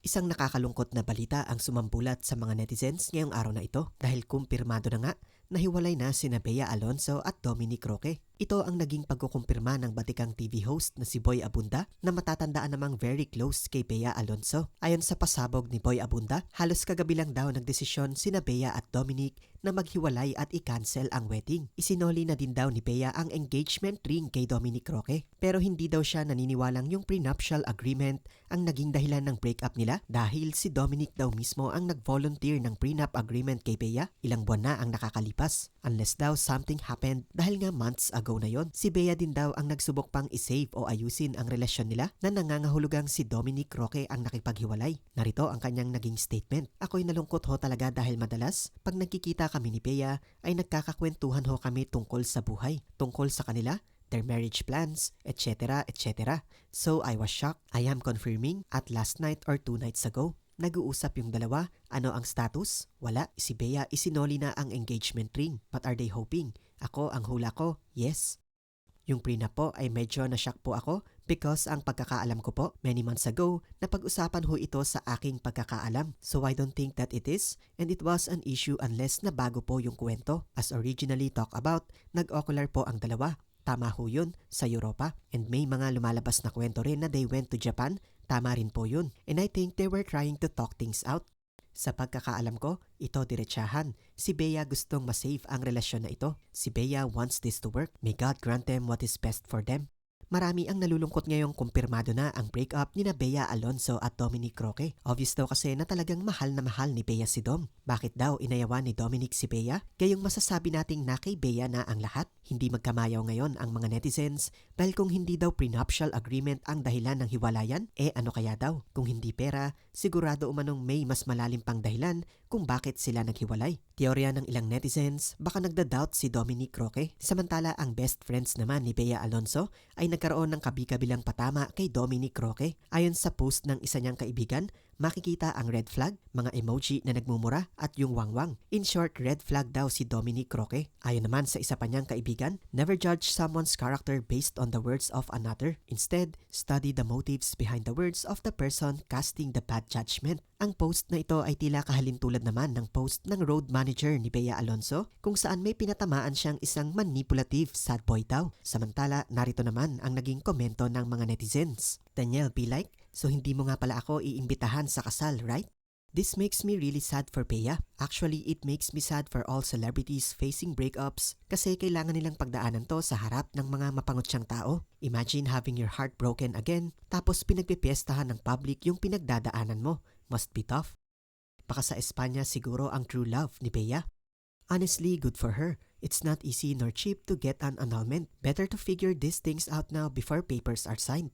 Isang nakakalungkot na balita ang sumambulat sa mga netizens ngayong araw na ito dahil kumpirmado na nga na hiwalay na sina Bea Alonso at Dominic Roque. Ito ang naging pagkukumpirma ng batikang TV host na si Boy Abunda na matatandaan namang very close kay Bea Alonso. Ayon sa pasabog ni Boy Abunda, halos kagabi lang daw nagdesisyon sina Bea at Dominic na maghiwalay at i-cancel ang wedding. Isinoli na din daw ni Bea ang engagement ring kay Dominic Roque. Pero hindi daw siya naniniwalang yung prenuptial agreement ang naging dahilan ng breakup nila dahil si Dominic daw mismo ang nag-volunteer ng prenup agreement kay Bea. Ilang buwan na ang nakakalipas. Unless daw something happened dahil nga months ago na yon. Si Bea din daw ang nagsubok pang isave o ayusin ang relasyon nila na nangangahulugang si Dominic Roque ang nakipaghiwalay. Narito ang kanyang naging statement. Ako'y nalungkot ho talaga dahil madalas pag nagkikita kami ni Bea ay nagkakakwentuhan ho kami tungkol sa buhay, tungkol sa kanila, their marriage plans, etc. etc. So I was shocked. I am confirming at last night or two nights ago, nag-uusap yung dalawa. Ano ang status? Wala. Si Bea isinoli na ang engagement ring. What are they hoping? Ako, ang hula ko, yes. Yung prenup po ay medyo na-shock po ako because ang pagkakaalam ko po, many months ago, napag-usapan ho ito sa aking pagkakaalam. So I don't think that it is and it was an issue unless na bago po yung kwento. As originally talk about, nag-ocular po ang dalawa. Tama ho yun sa Europa. And may mga lumalabas na kwento rin na they went to Japan. Tama rin po yun. And I think they were trying to talk things out. Sa pagkakaalam ko, ito diretsahan. Si Bea gustong masave ang relasyon na ito. Si Bea wants this to work. May God grant them what is best for them. Marami ang nalulungkot ngayong kumpirmado na ang breakup ni na Bea Alonso at Dominic Roque. Obvious daw kasi na talagang mahal na mahal ni Bea si Dom. Bakit daw inayawan ni Dominic si Bea? Gayong masasabi nating na kay Bea na ang lahat. Hindi magkamayaw ngayon ang mga netizens dahil kung hindi daw prenuptial agreement ang dahilan ng hiwalayan, eh ano kaya daw? Kung hindi pera, sigurado umanong may mas malalim pang dahilan kung bakit sila naghiwalay. Teorya ng ilang netizens, baka nagda-doubt si Dominic Roque. Samantala ang best friends naman ni Bea Alonso ay nagkaroon ng kabi-kabilang patama kay Dominic Roque. Ayon sa post ng isa niyang kaibigan, makikita ang red flag, mga emoji na nagmumura at yung wangwang. In short, red flag daw si Dominic Roque. Ayon naman sa isa pa niyang kaibigan, never judge someone's character based on the words of another. Instead, study the motives behind the words of the person casting the bad judgment. Ang post na ito ay tila kahalintulad naman ng post ng road manager ni Bea Alonso kung saan may pinatamaan siyang isang manipulative sad boy daw. Samantala, narito naman ang naging komento ng mga netizens. Danielle be like, so hindi mo nga pala ako iimbitahan sa kasal, right? This makes me really sad for Bea. Actually, it makes me sad for all celebrities facing breakups kasi kailangan nilang pagdaanan to sa harap ng mga mapangutsang tao. Imagine having your heart broken again tapos pinagpipiestahan ng public yung pinagdadaanan mo. Must be tough. Baka sa Espanya siguro ang true love ni Bea. Honestly, good for her. It's not easy nor cheap to get an annulment. Better to figure these things out now before papers are signed.